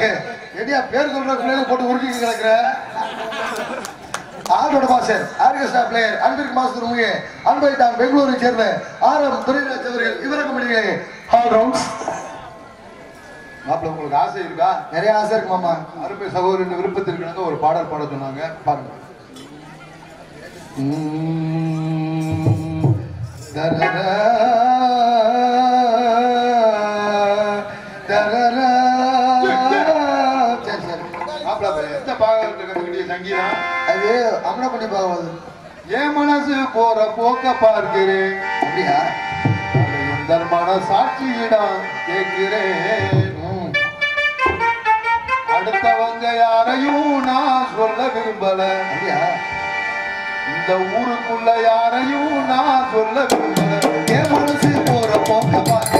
அங்கப்படியாக எடியா பேர் சொல்ற பிள்ளைங்க போட்டு உருட்டி கிடக்குற? ஆடோட மாஸ்டர் ஆர்கெஸ்ட்ரா பிளேயர் அன்பிற்கு மாஸ்டர் உண்மையே அன்பை தான் பெங்களூரை சேர்ந்த ஆர் எம் துரைராஜ் அவர்கள் இவரங்க முடிகிறேன் ஆல் ரவுண்ட்ஸ் மாப்பிள்ள உங்களுக்கு ஆசை இருக்கா? நிறைய ஆசை இருக்கு மாமா. அருமை சகோதரன் விருப்பத்திற்காக ஒரு பாடல் பாட சொன்னாங்க. பாருங்க. தரதா அது அம்மனை பண்ணி பாவது என் மனசு போற போக்க பார்க்கிறேன். அப்படியா? இந்த மன சாட்சியிடம் கேட்கிறேன். அடுத்தவங்க யாரையும் நான் சொல்ல விரும்பல. அப்படியா? இந்த ஊருக்குள்ள யாரையும் நான் சொல்ல விரும்பல. என் மனசு போற போக்க பார்க்க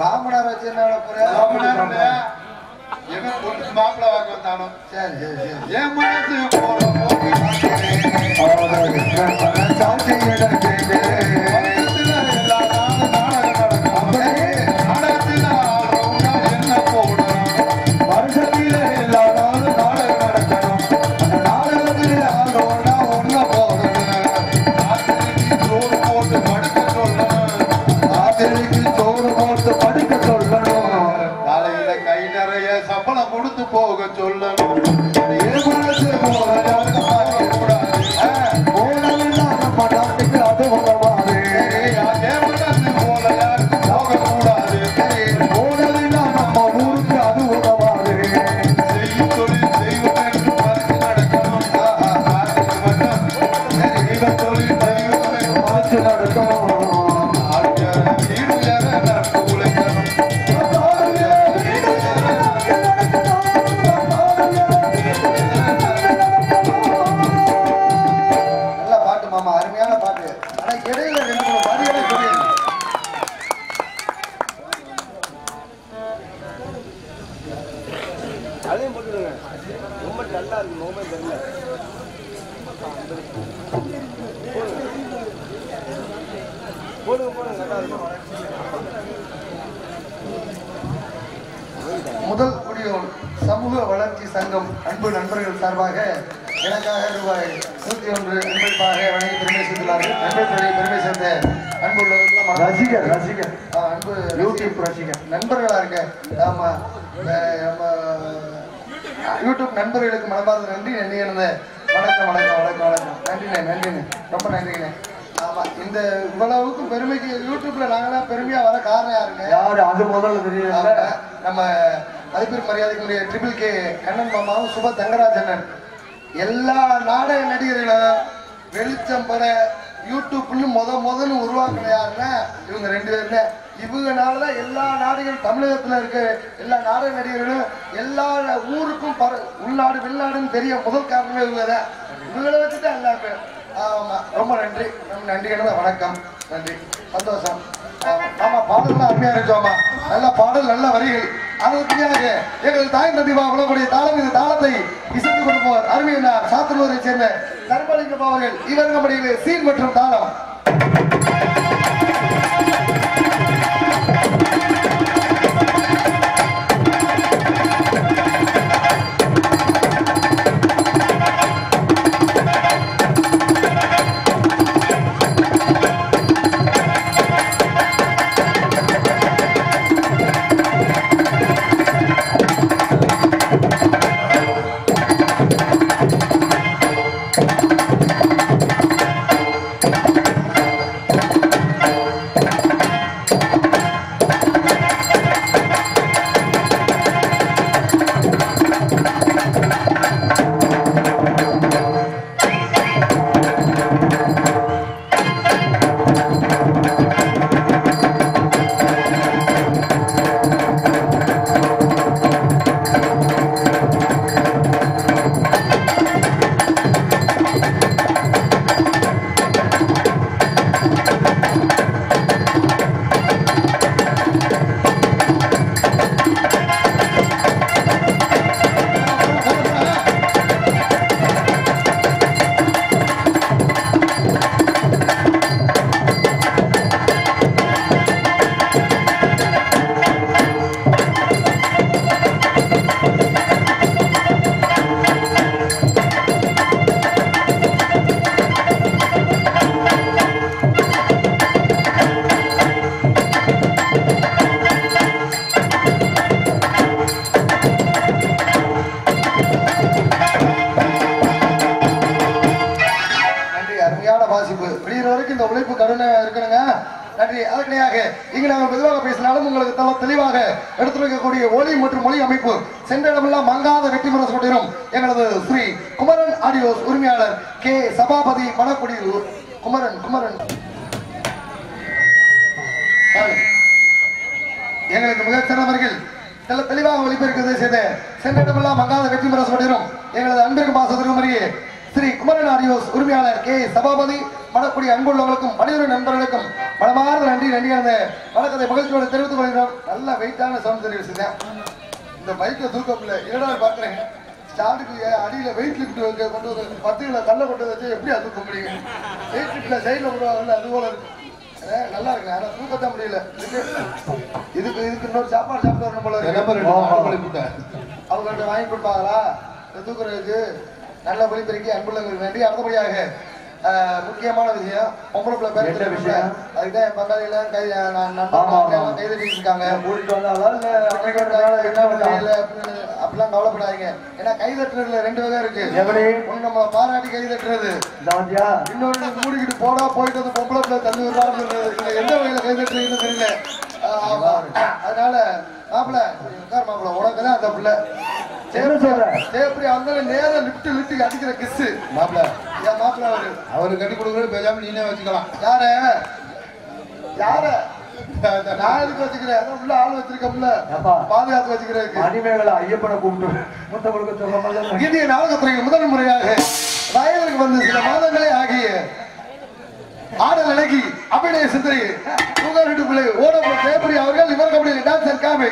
மாமனார் வச்சு என்ன பண்ண? போற மாமனார்? எவன் பொண்ணு? மாப்பிள்ளை வாங்க வந்தானோ? சரி சரி என் மனசு போற போக்கு பார்க்கிறேன். சாட்சி முதல் குடியோன் சமூக வளர்ச்சி சங்கம் அன்பு நண்பர்கள் சார்பாக எனக்காக ரூபாய் நூத்தி ஒன்று அன்பளிப்பாக வழங்கி பெருமை சேர்த்துள்ளார்கள். நண்பர்களுடைய பெருமை சேர்ந்த அன்பு உள்ளவர்கள் ரசிகர் ரசிகர். அன்பு யூடியூப் ரசிகர். நண்பர்களா இருக்க ஆமா. அஹ் நம்ம யூடியூப் நண்பர்களுக்கு மனமார்ந்த நன்றி. நன்றி இருந்த வணக்கம் வணக்கம் வணக்கம் வணக்கம். நன்றிண்ணே நன்றிண்ணே. ரொம்ப நன்றிண்ணே. இந்த இவ்வளவுக்கு பெருமைக்கு யூடியூப்ல நாங்களாம் பெருமையா வர காரணம் யாருங்க? யாரு? அது முதல்ல தெரியல. நம்ம மதிப்பிற்கு மரியாதைக்குரிய ட்ரிபிள் கே கண்ணன் மாமாவும் சுப தங்கராஜனன் எல்லா நாடக நடிகர்களும் வெளிச்சம் பெற யூடியூப்னு முத முதல்ல உருவாக்குன யாருன்னா இவங்க ரெண்டு பேருமே இவங்கனாலதான் எல்லா நாடுகளும் தமிழகத்துல இருக்க எல்லா நாடக நடிகர்களும் எல்லா ஊருக்கும் உள்நாடு வெளிநாடுன்னு தெரிய முதல் காரணமே இவங்க தான். இவங்களை வச்சுட்டு எல்லாருமே ரொம்ப நன்றி. ரொம்ப நன்றி கண்ணா வணக்கம். நன்றி. சந்தோஷம். ஆமா, ஆமா பாடல்லாம் அருமையா இருந்துச்சோமா நல்ல பாடல் நல்ல வரிகள். அதற்குரியாக எங்கள் தாய் நதிவா விளக்கூடிய தாளம் இந்த தாளத்தை இசைத்து கொண்டு போவார் அருமையினார் சாத்தனூரை சேர்ந்த தர்மலிங்கம் அவர்கள் இவருங்கம்படியிலே சீன் மற்றும் தாளம். தெளிவாக எடுத்துரைக்கக்கூடிய ஒளி மற்றும் மொழி அமைப்பு சென்ற இடமெல்லாம் மங்காத வெற்றி முரசு கொண்டிரும் எங்களது ஸ்ரீ குமரன் ஆடியோஸ் உரிமையாளர் கே சபாபதி மணக்குடியில் குமரன் குமரன். எங்களுக்கு மிகச் சிறந்தவர்கள் நல்ல தெளிவாக ஒளிபெருக்கிறது செய்த சென்ற இடமெல்லாம் மங்காத வெற்றி முரசு கொண்டிரும் எங்களது அன்பிற்கு பாசத்திற்கு அருகே ஸ்ரீ குமரன் ஆடியோஸ் உரிமையாளர் கே சபாபதி மணக்குடி அன்புள்ளவர்களுக்கும் மனிதர் நண்பர்களுக்கும் மனமார்ந்த நன்றி நன்றி. அந்த வணக்கத்தை மகிழ்ச்சியோடு தெரிவித்துக் கொள்கிறோம். நல்ல வெயிட்டான சவுண்ட் சர்வீஸ் தான் இந்த பைக்கை தூக்க முடியல என்னடா பாக்குறேன் ஸ்டாண்டுக்கு அடியில வெயிட் லிஃப்ட் வந்து கொண்டு வந்து பத்து கிலோ கல்ல கொண்டு வச்சு எப்படி அது தூக்க முடியும்? வெயிட் லிஃப்ட்ல சைட்ல போடுவாங்கல்ல அது போல இருக்கு. அஹ் நல்லா இருக்கு. ஆனா தூக்கத்தான் முடியல. இதுக்கு இதுக்கு இன்னொரு சாப்பாடு சாப்பிட்டு வரணும் போல இருக்கு. அவங்கள்ட்ட வாங்கி கொடுப்பாங்களா? தூக்குறதுக்கு நல்ல ஒளிபெருக்கி அன்புள்ளங்களுக்கு வேண்டி அடுத்தபடியாக முக்கியமான விஷயம். பொம்பளை பிள்ளை பேர் விஷயம்? அதுதான் என் பங்காளியில கை நான் கைதட்டி இருக்காங்க அப்படிலாம் கவலைப்படாதீங்க. ஏன்னா கை தட்டுறதுல ரெண்டு வகை இருக்கு. எப்படி? ஒண்ணு நம்ம பாராட்டி கை தட்டுறது. இன்னொரு மூடிக்கிட்டு போடா போயிட்டு வந்து பொம்பளை பிள்ளை தள்ளி. இதுல எந்த வகையில கை தட்டுறீங்கன்னு தெரியல. அதனால மாப்பிள்ள உட்கார் மாப்பிள்ள. உனக்கு தான் அந்த பிள்ளை. எப்படி அந்த நேரம் லிப்ட் லிப்ட் அடிக்கிற கிஸ் மாப்பிள என் மாப்பிள்ள அவரு? அவரு கட்டி கொடுக்குறது பேசாம நீனே வச்சுக்கலாம். யார? யார? நான் எதுக்கு வச்சுக்கிறேன்? உள்ள ஆள் வச்சிருக்கோம்ல. பாதுகாத்து வச்சுக்கிறதுக்கு. மணிமேகலை ஐயப்பனை கூப்பிட்டு முத்த கொடுக்க சொல்ல மாதிரி இந்திய நாடகத்துறையில் முதல் முறையாக வயலுக்கு வந்து சில மாதங்களே ஆகிய ஆடல் அழகி அபிநய சிந்தனை புகழ் பிள்ளை ஓடப்போ ஜெயபிரி அவர்கள் இவர் கபடி டான்சர் காமி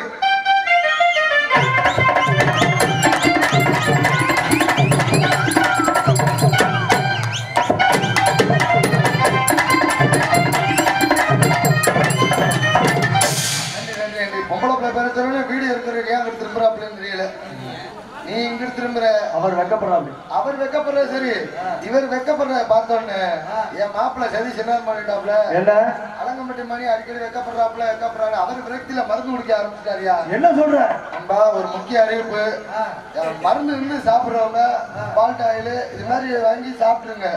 அவர் வெக்கப்படுற சரி. இவர் வெக்கப்படுற பார்த்தோன்னு என் மாப்பிள்ள சதீஷ் என்ன பண்ணிட்டாப்ல என்ன அலங்கம்பட்டி மணி அடிக்கடி வெக்கப்படுறாப்ல வெக்கப்படுறாரு அவர் விரக்தியில மருந்து குடிக்க ஆரம்பிச்சிட்டாரியா? என்ன சொல்ற? அன்பா ஒரு முக்கிய அறிவிப்பு. மருந்து இருந்து சாப்பிடுறவங்க பால்ட் ஆயில் இது மாதிரி வாங்கி சாப்பிடுங்க.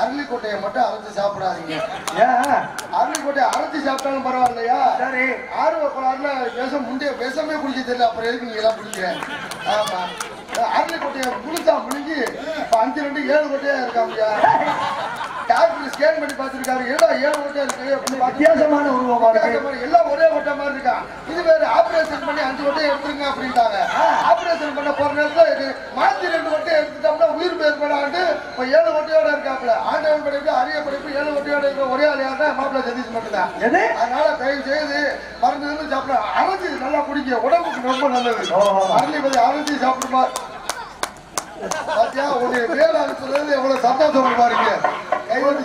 அரளிக்கொட்டையை மட்டும் அரைச்சு சாப்பிடாதீங்க. ஏன் அரளிக்கொட்டையை அரைச்சு சாப்பிட்டாலும் பரவாயில்லையா? சரி. ஆர்வ கோளாறுல விஷம் முந்தைய விஷமே குடிக்க தெரியல அப்புறம் எதுக்கு நீங்க எல்லாம் குடிக்க ஆமா. அரளி கொட்டையை முழுசா முழுங்கி இப்ப அஞ்சு ரெண்டு ஏழு கொட்டையா இருக்காங்க டாக்டர் ஸ்கேன் பண்ணி பார்த்திருக்காரு. ஏடா ஏழு கொட்டையா இருக்கு. அப்படின்னு வித்தியாசமான உருவமா இருக்கு. எல்லாம் ஒரே கொட்டை மாதிரி இருக்கா? இது வேற ஆபரேஷன் பண்ணி அஞ்சு கொட்டையை எடுத்துருங்க அப்படின்ட்டாங்க. ஆபரேஷன் பண்ண போற நேரத்துல இது மாத்தி ரெண்டு கொட்டையை எடுத்துட்டோம்னா உயிர் பேர் பண்ணாண்டு இப்ப ஏழு கொட்டையோட இருக்காப்ல ஆண்டவன் படைப்பு அரிய படைப்பு ஏழு கொட்டையோட இருக்கிற ஒரே ஆள் யாருன்னா மாப்பிள்ள சதீஷ் மட்டும்தான். அதனால தயவு செய்து மருந்து இருந்து சாப்பிட. அரைச்சி நல்லா குடிக்க உடம்புக்கு ரொம்ப நல்லது. அரளி பதி அரைச்சி சாப்பிடுமா? பாத்தியா உன்னை வேலை அனுப்புறது எவ்வளவு சந்தோஷம் பாருங்க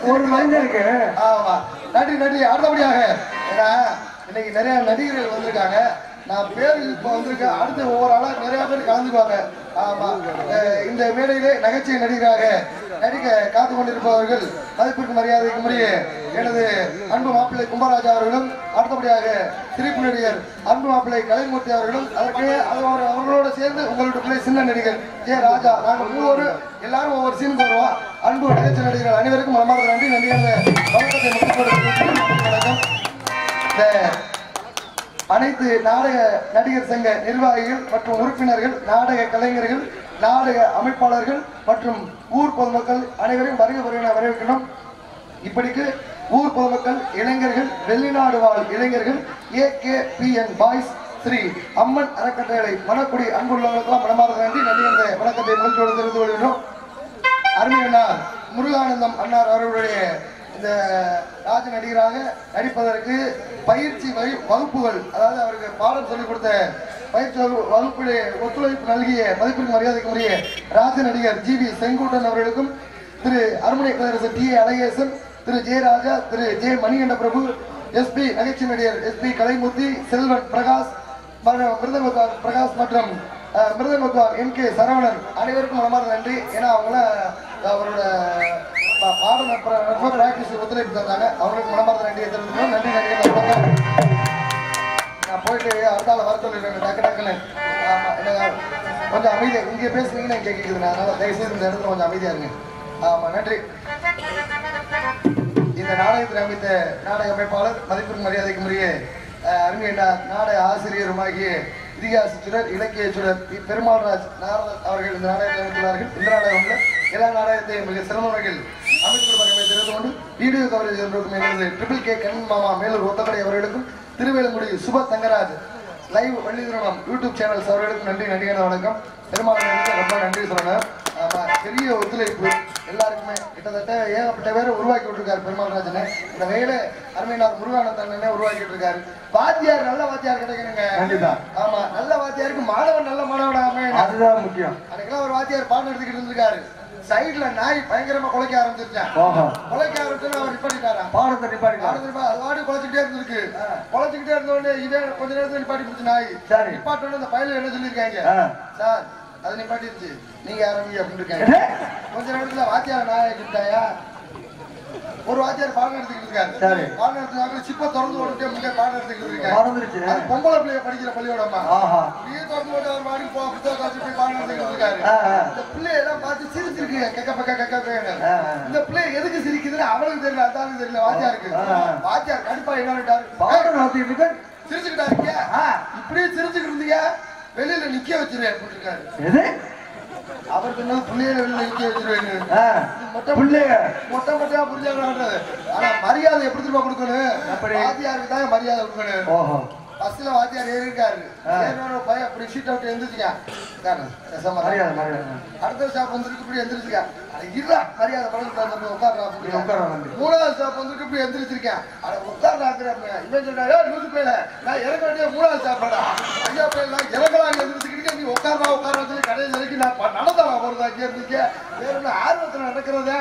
ஒரு மனிதனுக்கு ஆமா. நன்றி நன்றி. அடுத்தபடியாக ஏன்னா இன்னைக்கு நிறைய நடிகர்கள் வந்திருக்காங்க. நான் பேர் இப்ப வந்திருக்கேன் அடுத்து ஒவ்வொரு ஆளா நிறைய பேர் கலந்துக்குவாங்க. ஆமா. இந்த மேடையிலே நகைச்சுவை நடிகராக நடிக்க காத்து கொண்டிருப்பவர்கள் மதிப்பிற்கு மரியாதைக்கு முறையே எனது அன்பு மாப்பிள்ளை கும்பராஜா அவர்களும் அடுத்தபடியாக திருப்பு நடிகர் அன்பு மாப்பிள்ளை கலைமூர்த்தி அவர்களும் அதற்கு அவர் அவர்களோட சேர்ந்து உங்களுடைய பிள்ளை சின்ன நடிகர் ஏ ராஜா. நாங்கள் மூவரு எல்லாரும் ஒவ்வொரு சீன் போடுவோம் அன்பு நகைச்சுவை நடிகர்கள் அனைவருக்கும் மனமார்ந்த நன்றி. நன்றி வணக்கத்தை முடித்து வணக்கம் அனைத்து நாடக நடிகர் சங்க நிர்வாகிகள் மற்றும் உறுப்பினர்கள் நாடக கலைஞர்கள் நாடக அமைப்பாளர்கள் மற்றும் ஊர் பொதுமக்கள் அனைவரையும் வருக வருகிற வரவேற்கணும் இப்படிக்கு ஊர் பொதுமக்கள் இளைஞர்கள் வெளிநாடு வாழ் இளைஞர்கள் A K P N boys Shri Amman அறக்கட்டளை மனக்குடி அன்புள்ளவர்களுக்கெல்லாம் மனமார்ந்த நன்றி. நன்றி என்ற வணக்கத்தை மகிழ்ச்சியோடு தெரிந்து கொள்கிறோம் அருமையண்ணா முருகானந்தம் அண்ணார் அவர்களுடைய இந்த ராஜ நடிகராக நடிப்பதற்கு பயிற்சி வகுப்புகள் அதாவது அவருக்கு பாடம் சொல்லிக் கொடுத்த பயிற்சி வகுப்பிலே ஒத்துழைப்பு நல்கிய மதிப்பிற்கு மரியாதைக்குரிய ராஜ நடிகர் ஜி வி செங்கோட்டன் அவர்களுக்கும் Thiru Arumanai கலையரசர் T A Azhagesan Thiru Jayaraja Thiru J Manikanda Prabhu SP நகைச்சுவை நடிகர் எஸ்பி கலைமூர்த்தி செல்வன் பிரகாஷ் மர- மிருதங்கத்வார் பிரகாஷ் மற்றும் அஹ், மிருதங்கத்வார் என் கே சரவணன் அனைவருக்கும் மனமார்ந்த நன்றி. ஏன்னா அவங்கள அவரோட பா- பாட நட்ப பிராக்டிஸ் ஒத்துழைப்பு தந்தாங்க. அவங்களுக்கு மனமார்ந்த நன்றியை தெரிவித்துக்கிறோம் நன்றி நன்றி நான் போயிட்டு அடுத்தால வர சொல்லிடுறேன். டக்கு டக்குன்னு. ஆமா கொஞ்சம் அமைதியா இங்கே பேசுனீங்கன்னா இங்கே கேட்குதுண்ணா அதனால் தயவு செய்து இந்த இடத்துல கொஞ்சம் அமைதியாக இருங்க. ஆமாம் நன்றி. இந்த நாடகத்தில் அமைத்த நாடக அமைப்பாளர் மதிப்பிற்கு மரியாதைக்கு முறைய அருமை நாடக ஆசிரியருமாகிய இதிகாச சுடர் இலக்கிய சுடர் பி. பெருமாள்ராஜ் நாரதன் அவர்கள் இந்த நாடகத்தை அமைத்துள்ளார்கள் இந்த நாடகம்ல எல்லா நாடகத்தையும் மிக சிறந்த முறையில் கொடுப்பார்கள் தெரிந்து கொண்டு வீடியோ கவரேஜ் இருக்கும் எங்களது ட்ரிபிள் கே கண் மாமா மேலூர் ஒத்தக்கடை அவர்களுக்கும் திருவேலங்குடி சுப தங்கராஜ் லைவ் வள்ளி திருமணம் யூடியூப் சேனல்ஸ் அவர்களுக்கும் நன்றி நன்றியான வணக்கம். பெருமாள் ரொம்ப நன்றி ஆமா பெரிய ஒத்துழைப்பு எல்லாருக்குமே. கிட்டத்தட்ட ஏகப்பட்ட பேரை உருவாக்கி விட்டுருக்காரு பெருமாள் ராஜனே. இந்த வகையில அருமைநாத் முருகானந்தண்ணனே உருவாக்கிட்டு இருக்காரு வாத்தியார் நல்ல வாத்தியார் கிடைக்கணுங்க. ஆமா நல்ல வாத்தியாருக்கு மாணவன் நல்ல மாணவனா அமையணும் அதுதான் முக்கியம். அன்னைக்கெல்லாம் ஒரு வாத்தியார் பாடம் எடுத்துக்கிட்டு இருந்திருக்காரு. சைடுல நாய் பயங்கரமா குலைக்க ஆரம்பிச்சிருச்சான் குலைக்க ஆரம்பிச்சு அவர் நிப்பாட்டிட்டாராம் பாடத்தை நிப்பாடுங்க பாடத்திருப்பா, அது வாடி குலைச்சிக்கிட்டே இருந்திருக்கு. குலைச்சிக்கிட்டே இருந்த உடனே இதே கொஞ்ச நேரத்துல நிப்பாட்டி பிடிச்ச நாய். சரி. நிப்பாட்டோட அந்த பையில என்ன சொல்லியிருக்காங்க. சார் அது நிப்பாட்டிருச்சு. நீங்க ஆரம்பி அப்படின்னு இருக்காங்க? கொஞ்ச நேரத்துல வாத்தியார் நாயை கிட்டாயா ஒரு வாத்தியார் பாடம் எடுத்துக்கிட்டு இருக்காரு. சரி. பாடம் எடுத்துக்காங்க சிப்ப திறந்து விட்டுட்டு முன்னே பாடம் எடுத்துக்கிட்டு இருக்காரு மறந்துருச்சு அது பொம்பளை பிள்ளைய படிக்கிற பள்ளியோடமா நீ திறந்து விட்டு அவர் பாடி போ புத்தகம் வச்சு போய் பாடம் எடுத்துக்கிட்டு இருக்காரு. இந்த பிள்ளையெல்லாம் பார்த்து சிரிச்சிருக்கு. கக்க பக்க கக்க. இந்த பிள்ளை எதுக்கு சிரிக்குதுன்னு அவனுக்கு தெரியல அதானுக்கு தெரியல வாத்தியாருக்கு. வாத்தியார் கடுப்பா என்ன பாடம் நடத்திட்டு சிரிச்சுக்கிட்டாருங்க இப்படியே சிரிச்சுக்கிட்டு இருந்தீங்க வெளியில நிக்க வச்சிருவேன் போட்டிருக்காரு எது அவர் சொன்னது பிள்ளைய வெளியில நிக்க மொட்டை பிள்ளைய. மொட்டை மொட்டையா ஆனா மரியாதை எப்படி திரும்ப கொடுக்கணும்? வாத்தியாருக்கு தான் மரியாதை கொடுக்கணும். ஓஹோ. பஸ்ல வாத்தியார் ஏறி இருக்காரு. ஆ. ஏறினோட பையன் அப்படி சீட் அவுட் மரியாதை அடுத்த ஸ்டாப் வந்துருக்கு இப்படி எந்திரிச்சிருக்கேன் அட இருடா மரியாதை பழகிட்டு உட்கார வந்து. மூணாவது ஸ்டாப் வந்துருக்கு இப்படி எந்திரிச்சிருக்கேன் அட உட்கார்றா இவன் சொன்னா ஏய் நூத்து பேல நான் இறங்க வேண்டிய மூணாவது ஸ்டாப்டா ஐயா பேல இறங்கலாம் அங்க எந்திரிச்சுக்கிட்டு நீ உட்கார்றா உட்கார்றா சொல்லி கடைசி வரைக்கும் நான் நடந்தவா போறதா இங்க இருந்துக்க வேற என்ன ஆர்வத்தில் நடக்கிறதா?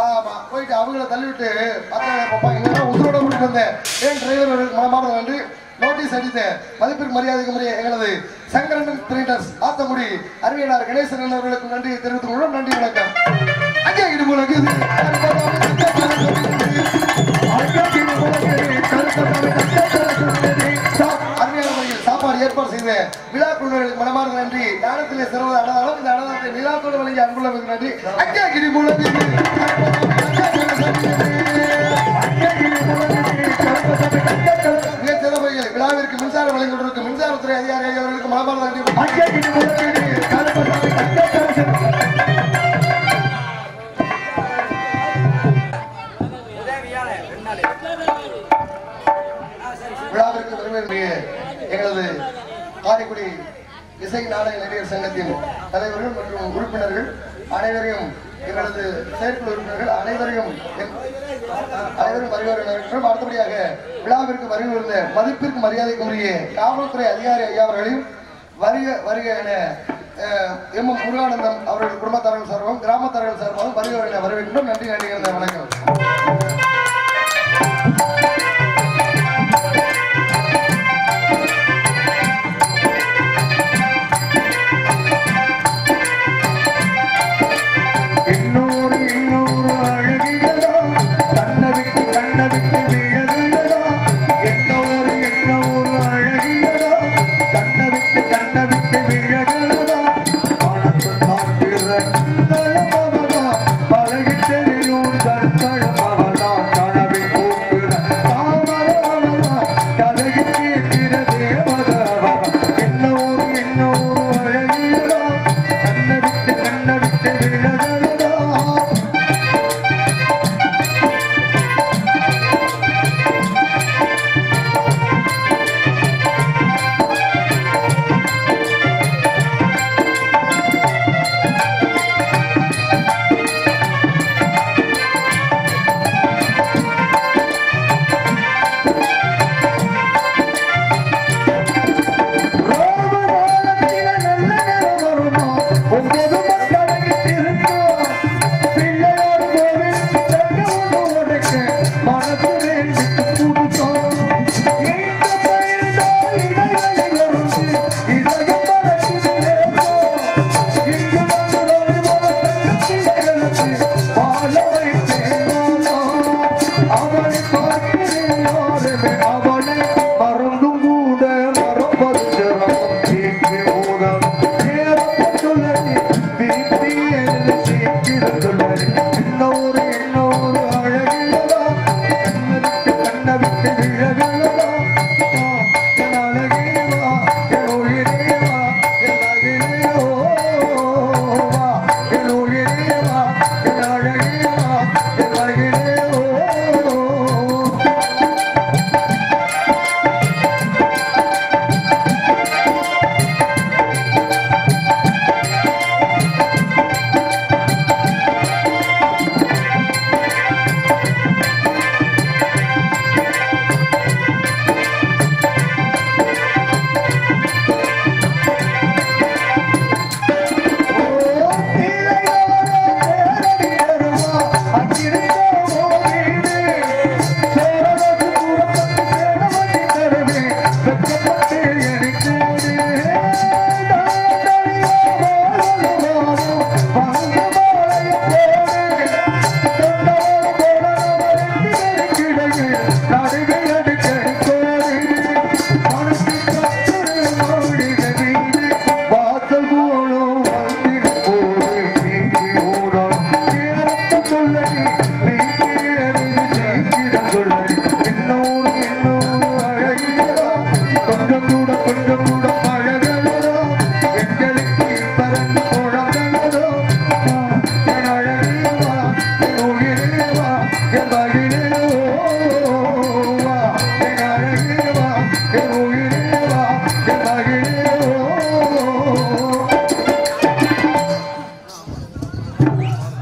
ஆமா போயிட்டு அவங்கள தள்ளிவிட்டு பார்த்தா பாப்பா எங்கன்னா உசுரோட விட்டு வந்தேன். ஏன் டிரைவர் மனமான நன்றி? நோட்டீஸ் அடித்த மதிப்பிற்கு மரியாதைக்கு முறைய எங்களது சங்கரன் பிரிண்டர்ஸ் ஆத்தங்குடி அறிவியலார் கணேசன் அவர்களுக்கு நன்றி தெரிவித்துக் கொள்வோம் நன்றி வணக்கம். அங்கே இடுமுலகு ஏற்பாடு செய்த விழா குழுவினருக்கு மனமார்ந்த நன்றி. ஞானத்திலே சிறந்த அன்னதானம் இந்த அன்னதானத்தை நிலாத்தோடு வழங்கிய அன்புள்ள நன்றி அங்கே கிரி மூலம் அனைவரும் அடுத்தபடியாக விழாவிற்கு வருகிற மதிப்பிற்கு மரியாதைக்குரிய காவல்துறை அதிகாரி ஐயா அவர்களையும் வருக வருக என எம் எம். முருகானந்தம் அவர்கள் குடும்பத்தார்கள் சார்பாகவும் கிராமத்தார்கள் சார்பாகவும் வருக என வரவேற்கின்றோம். நன்றி நன்றி.